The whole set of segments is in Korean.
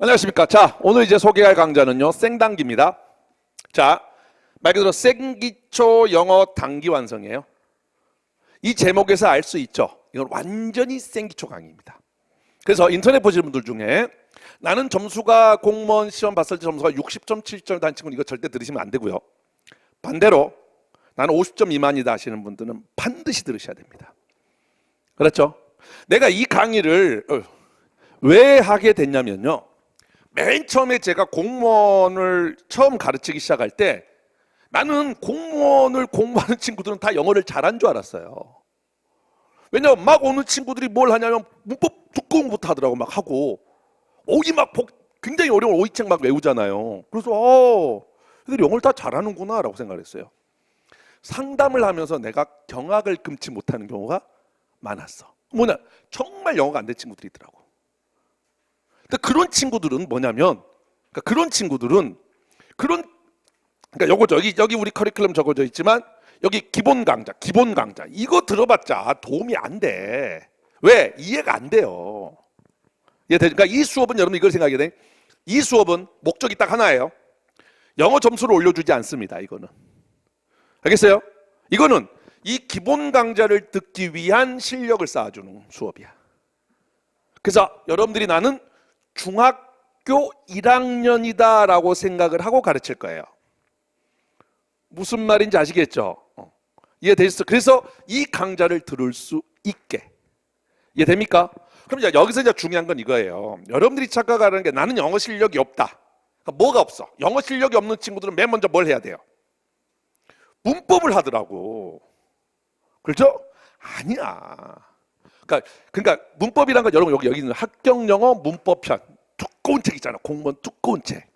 안녕하십니까. 자, 오늘 이제 소개할 강좌는요, 생단기입니다. 자, 말 그대로 생기초 영어 단기 완성이에요. 이 제목에서 알 수 있죠. 이건 완전히 생기초 강의입니다. 그래서 인터넷 보시는 분들 중에 나는 점수가 공무원 시험 봤을 때 점수가 60.7점 단 친구는 이거 절대 들으시면 안 되고요. 반대로 나는 50점 미만이다 하시는 분들은 반드시 들으셔야 됩니다. 그렇죠? 내가 이 강의를 어, 왜 하게 됐냐면요. 맨 처음에 제가 공무원을 처음 가르치기 시작할 때 나는 공무원을 공부하는 친구들은 다 영어를 잘한 줄 알았어요. 왜냐면 막 오는 친구들이 뭘 하냐면 문법 두꺼운 것부터 하더라고 막 하고 오이 막 복- 굉장히 어려운 오이책 막 외우잖아요. 그래서 어, 애들이 영어를 다 잘하는구나라고 생각을 했어요. 상담을 하면서 내가 경악을 금치 못하는 경우가 많았어. 뭐냐 정말 영어가 안 된 친구들이 있더라고. 근데 그런 친구들은 뭐냐면 그러니까 그런 친구들은 그런 그러니까 요거죠. 여기 여기 우리 커리큘럼 적어져 있지만 여기 기본 강좌, 기본 강좌 이거 들어봤자 도움이 안 돼. 왜 이해가 안 돼요. 이해되죠? 그러니까 이 수업은 여러분 이걸 생각해야 돼. 이 수업은 목적이 딱 하나예요. 영어 점수를 올려주지 않습니다. 이거는 알겠어요? 이거는 이 기본 강좌를 듣기 위한 실력을 쌓아주는 수업이야. 그래서 여러분들이 나는 중학교 1학년이다라고 생각을 하고 가르칠 거예요. 무슨 말인지 아시겠죠? 어. 이해되셨어? 그래서 이 강좌를 들을 수 있게 이해됩니까? 그럼 이제 여기서 이제 중요한 건 이거예요. 여러분들이 착각하는 게 나는 영어 실력이 없다. 그러니까 뭐가 없어? 영어 실력이 없는 친구들은 맨 먼저 뭘 해야 돼요? 문법을 하더라고. 그렇죠? 아니야. 그러니까, 그러니까 문법이란 건 여러분 여기 여기 있는 합격 영어 문법편 두꺼운 책 있잖아. 공무원 두꺼운 책.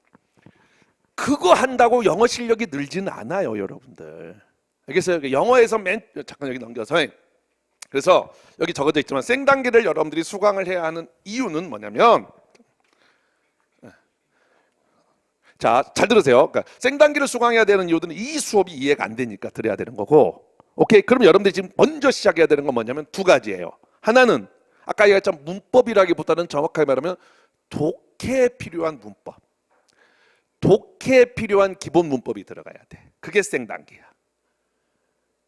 그거 한다고 영어 실력이 늘지는 않아요, 여러분들. 알겠어요? 영어에서 맨 잠깐 여기 넘겨서 그래서 여기 적어져 있지만 생단계를 여러분들이 수강을 해야 하는 이유는 뭐냐면 자, 잘 들으세요. 그러니까 생단계를 수강해야 되는 이유는 이 수업이 이해가 안 되니까 들어야 되는 거고. 오케이. 그럼 여러분들이 지금 먼저 시작해야 되는 건 뭐냐면 두 가지예요. 하나는 아까 얘기했던 문법이라기보다는 정확하게 말하면 독해에 필요한 문법. 독해에 필요한 기본 문법이 들어가야 돼. 그게 생단계야.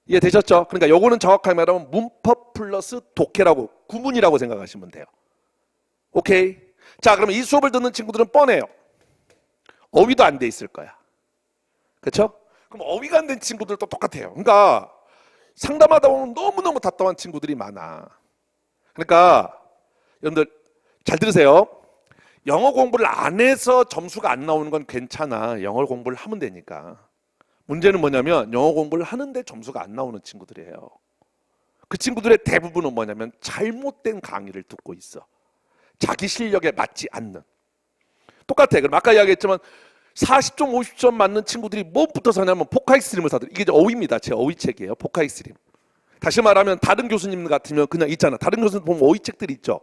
이해되셨죠? 그러니까 요거는 정확하게 말하면 문법 플러스 독해라고 구문이라고 생각하시면 돼요. 오케이. 자, 그러면 이 수업을 듣는 친구들은 뻔해요. 어휘도 안 돼 있을 거야. 그렇죠? 그럼 어휘가 안 된 친구들도 똑같아요. 그러니까 상담하다 보면 너무너무 답답한 친구들이 많아. 그러니까 여러분들 잘 들으세요. 영어 공부를 안 해서 점수가 안 나오는 건 괜찮아. 영어 공부를 하면 되니까. 문제는 뭐냐면 영어 공부를 하는데 점수가 안 나오는 친구들이에요. 그 친구들의 대부분은 뭐냐면 잘못된 강의를 듣고 있어. 자기 실력에 맞지 않는. 똑같아. 그럼 아까 이야기했지만 40점, 50점 맞는 친구들이 뭐부터 사냐면 포카익스트림을 사들. 이게 어휘입니다. 제 어휘 책이에요. 포카익스트림. 다시 말하면 다른 교수님 같으면 그냥 있잖아. 다른 교수님 보면 어휘 책들이 있죠.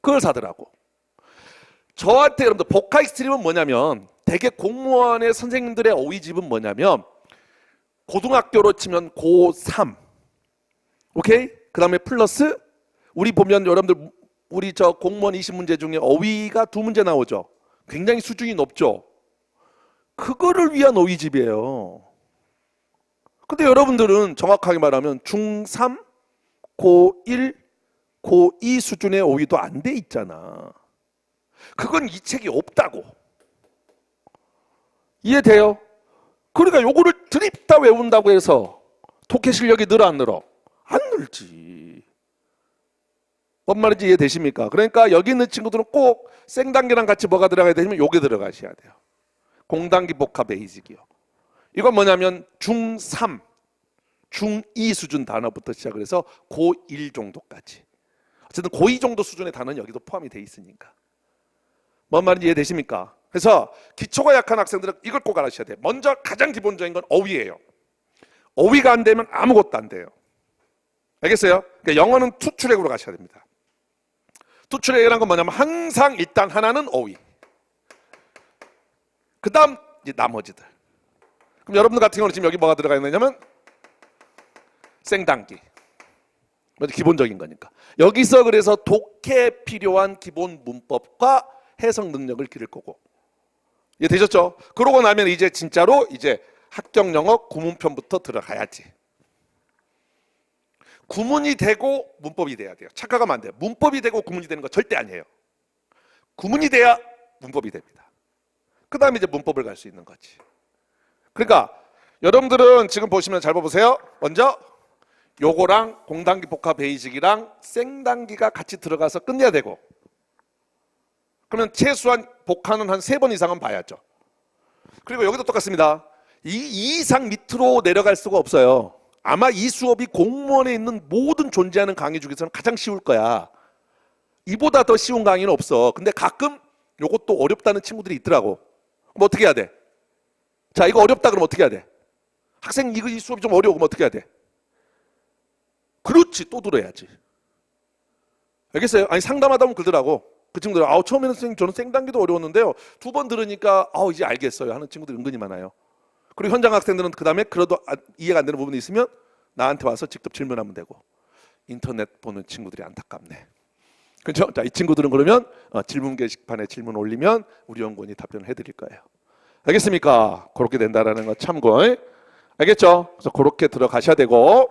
그걸 사더라고. 저한테 여러분들 포카익스트림은 뭐냐면 대개 공무원의 선생님들의 어휘집은 뭐냐면 고등학교로 치면 고3 오케이? 그 다음에 플러스 우리 보면 여러분들 우리 저 공무원 20문제 중에 어휘가 두 문제 나오죠. 굉장히 수준이 높죠. 그거를 위한 어휘집이에요. 근데 여러분들은 정확하게 말하면 중3, 고1, 고2 수준의 어휘도 안 돼 있잖아. 그건 이 책이 없다고. 이해돼요? 그러니까 요거를 드립다 외운다고 해서 독해 실력이 늘어 안 늘어? 안 늘지. 뭔 말인지 이해되십니까? 그러니까 여기 있는 친구들은 꼭 생단계랑 같이 뭐가 들어가야 되냐면 요게 들어가셔야 돼요. 공단기 복합 베이직이요. 이건 뭐냐면 중3, 중2 수준 단어부터 시작을 해서 고1 정도까지. 어쨌든 고2 정도 수준의 단어는 여기도 포함이 돼 있으니까. 뭔 말인지 이해되십니까? 그래서 기초가 약한 학생들은 이걸 꼭 알아셔야 돼요. 먼저 가장 기본적인 건 어휘예요. 어휘가 안 되면 아무것도 안 돼요. 알겠어요? 그러니까 영어는 투출액으로 가셔야 됩니다. 투출액이라는 건 뭐냐면 항상 일단 하나는 어휘. 그 다음 나머지들. 그럼 여러분들 같은 경우는 지금 여기 뭐가 들어가 있느냐면 생단기. 먼저 기본적인 거니까. 여기서 그래서 독해 필요한 기본 문법과 해석 능력을 기를 거고. 이해 되셨죠? 그러고 나면 이제 진짜로 이제 합격 영어 구문편부터 들어가야지. 구문이 되고 문법이 돼야 돼요. 착각하면 안 돼요. 문법이 되고 구문이 되는 거 절대 아니에요. 구문이 돼야 문법이 됩니다. 그 다음에 이제 문법을 갈 수 있는 거지. 그러니까 여러분들은 지금 보시면 잘 봐보세요. 먼저 요거랑 공단기 복합 베이직이랑 생단기가 같이 들어가서 끝내야 되고 그러면 최소한 복합은 한 세 번 이상은 봐야죠. 그리고 여기도 똑같습니다. 이, 이 이상 밑으로 내려갈 수가 없어요. 아마 이 수업이 공무원에 있는 모든 존재하는 강의 중에서는 가장 쉬울 거야. 이보다 더 쉬운 강의는 없어. 근데 가끔 요것도 어렵다는 친구들이 있더라고. 그럼 어떻게 해야 돼? 자, 이거 어렵다 그러면 어떻게 해야 돼? 학생 이거 이 수업이 좀 어려워 그러면 어떻게 해야 돼? 그렇지, 또 들어야지. 알겠어요? 아니 상담하다 보면 그러더라고. 그 친구들 아우 처음에는 선생님 저는 생단기도 어려웠는데요. 두 번 들으니까 아우 이제 알겠어요 하는 친구들 은근히 많아요. 그리고 현장 학생들은 그 다음에 그래도 아- 이해가 안 되는 부분이 있으면 나한테 와서 직접 질문하면 되고 인터넷 보는 친구들이 안타깝네. 그렇죠? 자, 이 친구들은 그러면 어, 질문 게시판에 질문 올리면 우리 연구원이 답변을 해드릴 거예요. 알겠습니까? 그렇게 된다라는 거 참고. 알겠죠? 그래서 그렇게 들어가셔야 되고.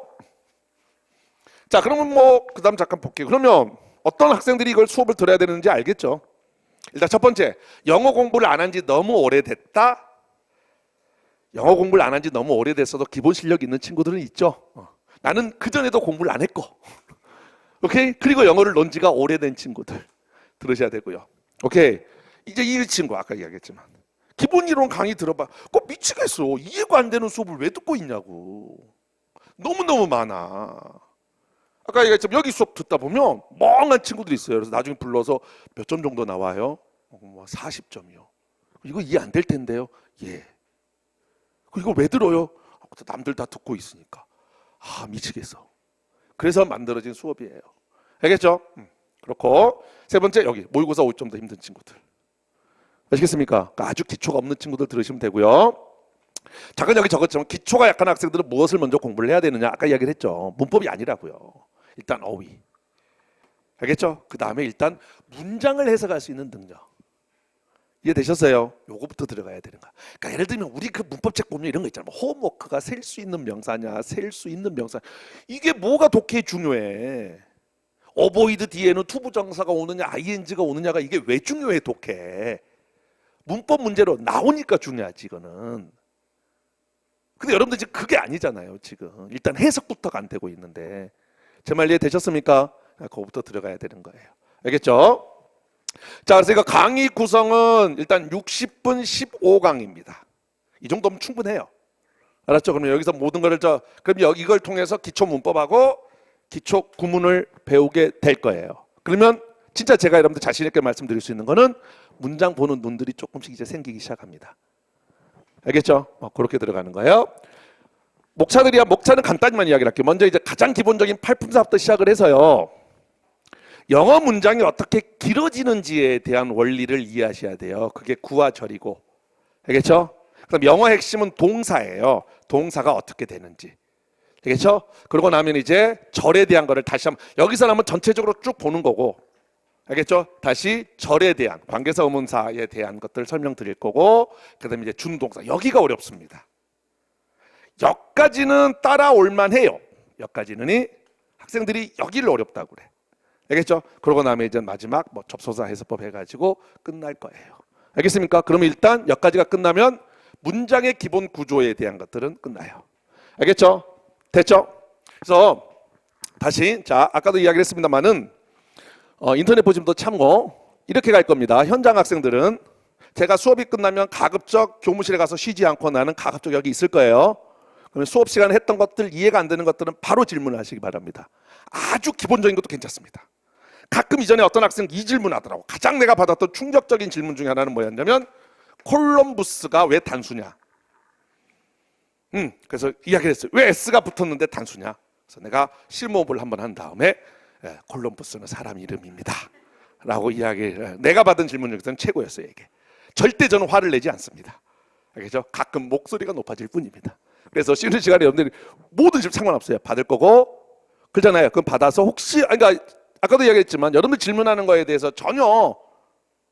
자, 그러면 뭐 그다음 잠깐 볼게요. 그러면 어떤 학생들이 이걸 수업을 들어야 되는지 알겠죠? 일단 첫 번째, 영어 공부를 안 한 지 너무 오래됐다. 영어 공부를 안 한 지 너무 오래됐어도 기본 실력 있는 친구들은 있죠. 어. 나는 그 전에도 공부를 안 했고, 오케이. 그리고 영어를 논 지가 오래된 친구들 들으셔야 되고요. 오케이. 이제 이 친구 아까 이야기했지만 기본 이론 강의 들어봐. 꼭 미치겠어. 이해가 안 되는 수업을 왜 듣고 있냐고. 너무 너무 많아. 아까 얘기했지만 여기 수업 듣다 보면 멍한 친구들이 있어요. 그래서 나중에 불러서 몇 점 정도 나와요? 어, 뭐 40점이요. 이거 이해 안 될 텐데요. 예. 그 이걸 왜 들어요? 아, 남들 다 듣고 있으니까. 아 미치겠어. 그래서 만들어진 수업이에요. 알겠죠? 음, 그렇고 세 번째 여기 모의고사 5점 더 힘든 친구들. 아시겠습니까? 그러니까 아주 기초가 없는 친구들 들으시면 되고요. 잠깐 여기 적었지만 기초가 약한 학생들은 무엇을 먼저 공부를 해야 되느냐 아까 이야기를 했죠. 문법이 아니라고요. 일단 어휘. 알겠죠? 그 다음에 일단 문장을 해석할 수 있는 능력. 이해되셨어요? 요거부터 들어가야 되는 거야. 그러니까 예를 들면 우리 그 문법책 보면 이런 거 있잖아. 뭐 홈워크가 셀 수 있는 명사냐, 셀 수 있는 명사. 이게 뭐가 독해에 중요해? 어보이드 뒤에는 투부정사가 오느냐, ing가 오느냐가 이게 왜 중요해 독해? 문법 문제로 나오니까 중요하지 이거는. 근데 여러분들 지금 그게 아니잖아요 지금. 일단 해석부터가 안 되고 있는데 제 말 이해되셨습니까? 아, 그거부터 들어가야 되는 거예요. 알겠죠? 자, 그래서 이거 강의 구성은 일단 60분 15강입니다. 이 정도면 충분해요. 알았죠? 그러면 여기서 모든 거를 저 그럼 여- 이걸 통해서 기초 문법하고 기초 구문을 배우게 될 거예요. 그러면 진짜 제가 여러분들 자신 있게 말씀드릴 수 있는 거는 문장 보는 눈들이 조금씩 이제 생기기 시작합니다. 알겠죠? 어, 그렇게 들어가는 거예요. 목차들이야 목차는 간단히만 이야기를 할게요. 먼저 이제 가장 기본적인 팔품사부터 시작을 해서요. 영어 문장이 어떻게 길어지는지에 대한 원리를 이해하셔야 돼요. 그게 구와 절이고. 알겠죠? 그럼 영어 핵심은 동사예요. 동사가 어떻게 되는지. 알겠죠? 그러고 나면 이제 절에 대한 거를 다시 한번 여기서 한번 전체적으로 쭉 보는 거고. 알겠죠? 다시 절에 대한 관계사 의문사에 대한 것들 설명드릴 거고 그다음에 이제 준동사 여기가 어렵습니다. 여기까지는 따라올 만 해요. 여기까지는 학생들이 여기를 어렵다고 그래. 알겠죠? 그러고 나면 이제 마지막 뭐 접소사 해석법 해가지고 끝날 거예요. 알겠습니까? 그러면 일단 여기까지가 끝나면 문장의 기본 구조에 대한 것들은 끝나요. 알겠죠? 됐죠? 그래서 다시 자 아까도 이야기를 했습니다만은 어, 인터넷 더 참고 이렇게 갈 겁니다. 현장 학생들은 제가 수업이 끝나면 가급적 교무실에 가서 쉬지 않고 나는 가급적 여기 있을 거예요. 그러면 수업 시간에 했던 것들 이해가 안 되는 것들은 바로 질문을 하시기 바랍니다. 아주 기본적인 것도 괜찮습니다. 가끔 이전에 어떤 학생 이 질문 하더라고. 가장 내가 받았던 충격적인 질문 중에 하나는 뭐였냐면 콜럼부스가 왜 단수냐? 음, 그래서 이야기를 했어요. 왜 S가 붙었는데 단수냐? 그래서 내가 실무업을 한번 한 다음에 예, 콜럼부스는 사람 이름입니다. 라고 이야기를 내가 받은 질문 중에서는 최고였어요, 이게. 절대 저는 화를 내지 않습니다. 알겠죠? 가끔 목소리가 높아질 뿐입니다. 그래서 쉬는 시간에 여러분들이 모든 질 상관없어요. 받을 거고 그렇잖아요. 그럼 받아서 혹시 그러니까 아까도 이야기했지만 여러분들 질문하는 거에 대해서 전혀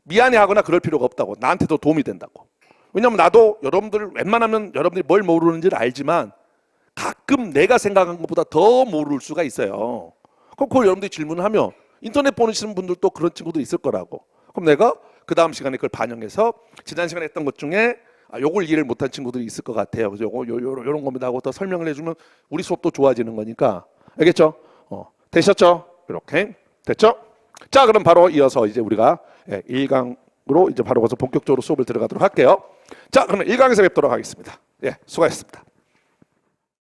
미안해하거나 그럴 필요가 없다고. 나한테도 도움이 된다고. 왜냐면 나도 여러분들 웬만하면 여러분들이 뭘 모르는지를 알지만 가끔 내가 생각한 것보다 더 모를 수가 있어요. 그럼 그걸 여러분들이 질문을 하면 인터넷 보시는 분들도 그런 친구도 있을 거라고. 그럼 내가 그 다음 시간에 그걸 반영해서 지난 시간에 했던 것 중에 아, 요걸 이해를 못한 친구들이 있을 것 같아요. 그래서 요거 요, 요, 요런 겁니다 하고 더 설명을 해주면 우리 수업도 좋아지는 거니까 알겠죠? 어, 되셨죠? 이렇게 됐죠? 자 그럼 바로 이어서 이제 우리가 예, 1강으로 이제 바로 가서 본격적으로 수업을 들어가도록 할게요. 자 그러면 1강에서 뵙도록 하겠습니다. 예, 수고하셨습니다.